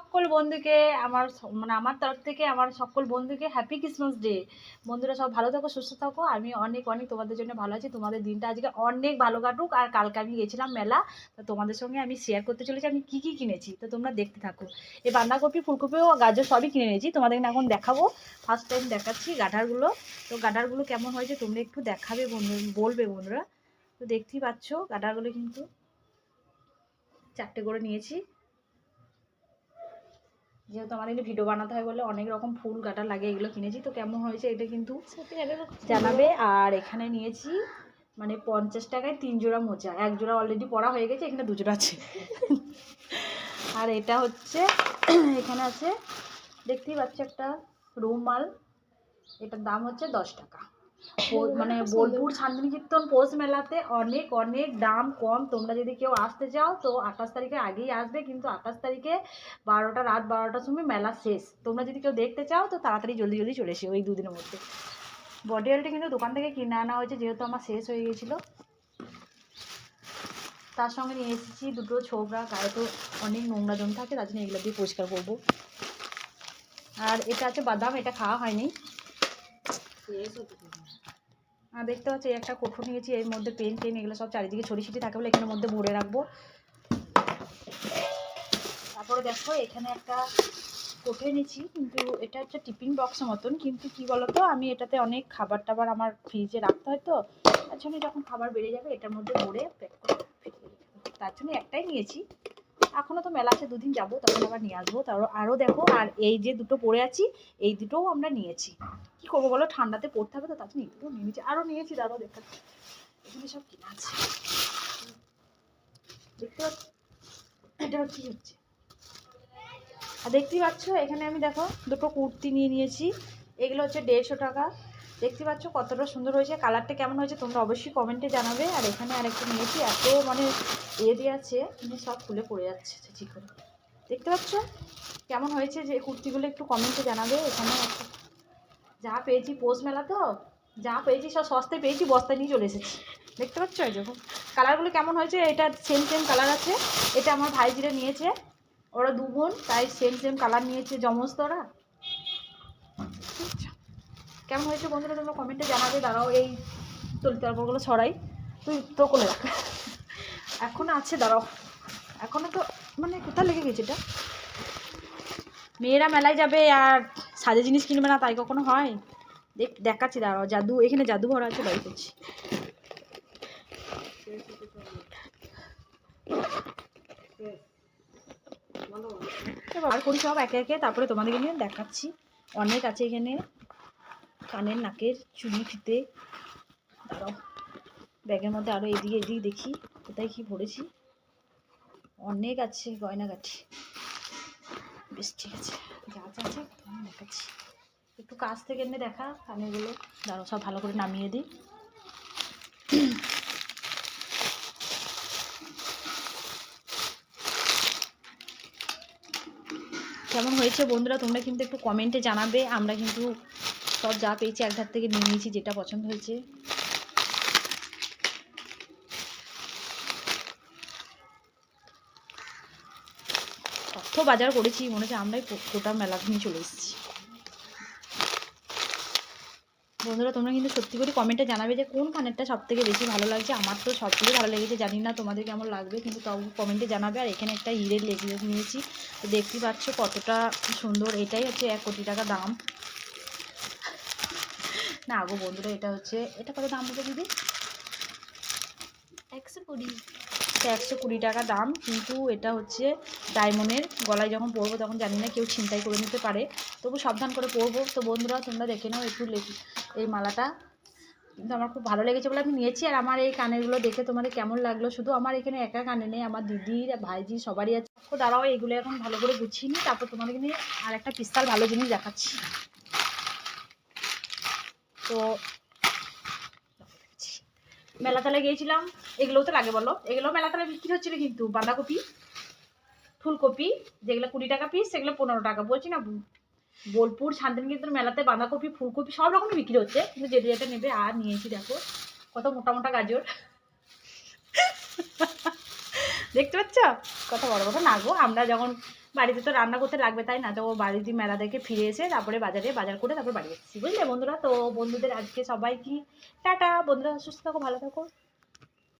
সকল বন্ধুকে, আমার মানে আমার তরফ থেকে আমার সকল বন্ধুকে হ্যাপি ক্রিসমাস ডে বন্ধুরা সব ভালো থাকো, সুস্থ থাকো। আমি অনেক অনেক তোমাদের জন্য ভালো আছি। তোমাদের দিনটা আজকে অনেক ভালো কাটুক। আর কালকে আমি গেছিলাম মেলা। তো তোমাদের সঙ্গে আমি শেয়ার করতে চলেছি। আমি কি কি কিনেছি? তো তোমরা দেখতে থাকো। এই বাঁধাকপি ফুলকপি ও গাজর সবই কিনে নিয়েছি তোমাদের এখন দেখাবো। ফার্স্ট টাইম দেখাচ্ছি গাডারগুলো তো গাডারগুলো কেমন হয়েছে তোমরা একটু দেখাবে বন্ধু, বলবে বন্ধুরা। তো দেখতেই পাচ্ছ গাডারগুলো কিন্তু চারটে করে নিয়েছি। যেহেতু আমাদের ভিডিও বানাতে হয় বলে অনেক রকম ফুল গাটা লাগে এগুলো কিনেছি। তো কেমন হয়েছে এটা কিন্তু জানাবে। আর এখানে নিয়েছি মানে পঞ্চাশ টাকায় তিন জোড়া মোজা এক জোড়া অলরেডি পরা হয়ে গেছে এখানে দু জোড়া আছে। আর এটা হচ্ছে এখানে আছে দেখতেই পাচ্ছ একটা রুমাল। এটার দাম হচ্ছে দশ টাকা। মানে বোলপুর শান্তিনিকেতন পৌষ মেলাতে অনেক অনেক দাম কম। তোমরা যদি কেউ আসতে চাও তো আঠাশ তারিখে আগেই আসবে কিন্তু আঠাশ তারিখে বারোটা রাত বারোটার সময় মেলা শেষ। তোমরা যদি কেউ দেখতে চাও তো তাড়াতাড়ি জলদি জলদি চলে এসে ওই দুদিনের মধ্যে। বডি অয়েলটা কিন্তু দোকান থেকে কিনে আনা হয়েছে যেহেতু আমার শেষ হয়ে গেছিল। তার সঙ্গে নিয়ে এসেছি দুটো ছোবড়া গায়ে তো অনেক নোংরা জম থাকে তার জন্য এগুলো দিয়ে পরিষ্কার করব। আর এটা আছে বাদাম এটা খাওয়া হয়নি। আর দেখতে পাচ্ছি। একটা কোঠো নিয়েছি, এর মধ্যে পেন টেন, এগুলো সব চারিদিকে ছড়ি ছিটি থাকে বলে এখানের মধ্যে ভরে রাখব। তারপরে দেখো, এখানে একটা কোঠে নিয়েছি, কিন্তু এটা হচ্ছে টিফিন বক্সের মতন, কিন্তু কি বলতো, আমি এটাতে অনেক খাবার টাবার আমার ফ্রিজে রাখতে হয় তো, তার জন্য যখন খাবার বেড়ে যাবে, এটার মধ্যে ভরে প্যাক করে তার জন্য একটাই নিয়েছি। এখনও তো মেলা আছে দুদিন যাব, তখন আবার নিয়ে আসব। তারপর আরও দেখো, আর এই যে দুটো পরে আছি, এই দুটোও আমরা নিয়েছি। কি করব বলো? ঠান্ডাতে পড়তে হবে তো, তার জন্য এগুলো নিয়ে নিয়েছি। আরও নিয়েছি, দাঁড়াও দেখাচ্ছি এখানে সব কেনা আছে। দেখতে এটা হচ্ছে? আর দেখতেই পাচ্ছ, এখানে আমি দেখো দুটো কুর্তি নিয়ে নিয়েছি। এগুলো হচ্ছে দেড়শো টাকা। দেখতে পাচ্ছ কতটা সুন্দর হয়েছে, কালারটা কেমন হয়েছে তোমরা অবশ্যই কমেন্টে জানাবে। আর এখানে আর আরেকটা নিয়েছি এত মানে এ দিয়ে আছে মানে সব খুলে পড়ে যাচ্ছে ঠিক করে দেখতে পাচ্ছ? কেমন হয়েছে যে কুর্তিগুলো একটু কমেন্টে জানাবে, এখানে যা পেয়েছি পোষ মেলা তো, যা পেয়েছি সব সস্তায় পেয়েছি, বস্তায় নিয়ে চলে এসেছি। দেখতে পাচ্ছ দেখো? কালারগুলো কেমন হয়েছে? এটা সেম সেম কালার আছে। এটা আমার ভাইজিরা নিয়েছে। ওরা দু বোন তাই সেম সেম কালার নিয়েছে জমজ তো ওরা কেমন হয়েছে বন্ধুরা তোমরা কমেন্টে জানাবে, দাঁড়াও এই তলিত তারপরগুলো ছড়াই। তুই তো কোলে রাখ। এখন আছে, দাঁড়াও। এখনও তো মানে কোথায় লেগে গেছে এটা? মেয়েরা মেলায় যাবে আর সাজে জিনিস কিনবে না, তাই কখনো হয়? দেখ, দেখাচ্ছি, দাঁড়াও, জাদু, এখানে জাদু ভরা আছে, বাড়ি করছি আর করি সব একে একে, তারপরে তোমাদেরকে নিয়ে দেখাচ্ছি। অনেক আছে এখানে। কানের নাকের চুড়ি ফিতে। দাঁড়াও, ব্যাগের মধ্যে আরও এদিকে এদিকে দেখি, কোথায় কি ভরেছি। অনেক আছে গয়নাগাটি বেশ, ঠিক আছে, যা আছে দেখাচ্ছি। একটু কাছ থেকে এনে দেখা কানেরগুলো। দাঁড়াও, সব ভালো করে নামিয়ে দিই। কেমন হয়েছে বন্ধুরা, তোমরা কিন্তু একটু কমেন্টে জানাবে। আমরা কিন্তু সব যা পেয়েছি এক ধার থেকে নিয়ে নিয়েছি, যেটা পছন্দ হয়েছে। কত বাজার করেছি, মনে হচ্ছে আমরাই গোটা মেলা নিয়ে চলে এসেছি। বন্ধুরা, তোমরা কিন্তু সত্যি করে কমেন্টে জানাবে যে কোন কানেরটা সব থেকে বেশি ভালো লাগছে। আমার তো সবগুলোই ভালো লেগেছে, জানি না তোমাদের কেমন লাগবে, কিন্তু তাও কমেন্টে জানাবে। আর এখানে একটা হিরের লেগলেস নিয়েছি। তো দেখতেই পাচ্ছ কতটা সুন্দর, এটাই হচ্ছে এক কোটি টাকা দাম। না গো বন্ধুরা এটা হচ্ছে এটা কত দাম হবে দিদি? একশো কুড়ি। একশো কুড়ি টাকা দাম কিন্তু এটা হচ্ছে ডায়মন্ডের গলায় যখন পরবো তখন জানি না কেউ ছিনতাই করে নিতে পারে। তবু সাবধান করে পরবো। তো বন্ধুরা তোমরা দেখে নাও একটু এই মালাটা। কিন্তু আমার খুব ভালো লেগেছে বলে আমি নিয়েছি আর আমার এই কানেরগুলো দেখে তোমাদের কেমন লাগল? শুধু আমার এখানে একা কানে নেই আমার দিদির ভাইজি সবারই আছে। তো দাঁড়াও এগুলো এখন ভালো করে গুছিয়ে নিই তারপর তোমাদেরকে নিয়ে আর একটা পিস্তাল ভালো জিনিস দেখাচ্ছি। তো মেলাতলা গিয়েছিলাম। এগুলোও তো লাগে বলো। এগুলো মেলাতলা বিক্রি হচ্ছিল কিন্তু, বাঁধাকপি, ফুলকপি, যেগুলো কুড়ি টাকা পিস সেগুলো পনেরো টাকা, বলছি না বোলপুর, শান্তিনিকেতন মেলাতে বাঁধাকপি, ফুলকপি সব রকমই বিক্রি হচ্ছে। কিন্তু যেটা যেটা নেবে, আর নিয়েছি দেখো, কত মোটা মোটা গাজর। দেখতে পাচ্ছ? কত বড় বড়। না গো, আমরা যখন বাড়িতে তো রান্না করতে লাগবে, তাই না? তো বাড়িতে মেলা থেকে ফিরে এসে তারপরে বাজারে বাজার করে তারপরে বাড়ি এসেছি বুঝলে বন্ধুরা? তো বন্ধুদের আজকে সবাই কি টাটা। বন্ধুরা, সুস্থ থাকো, ভালো থাকো।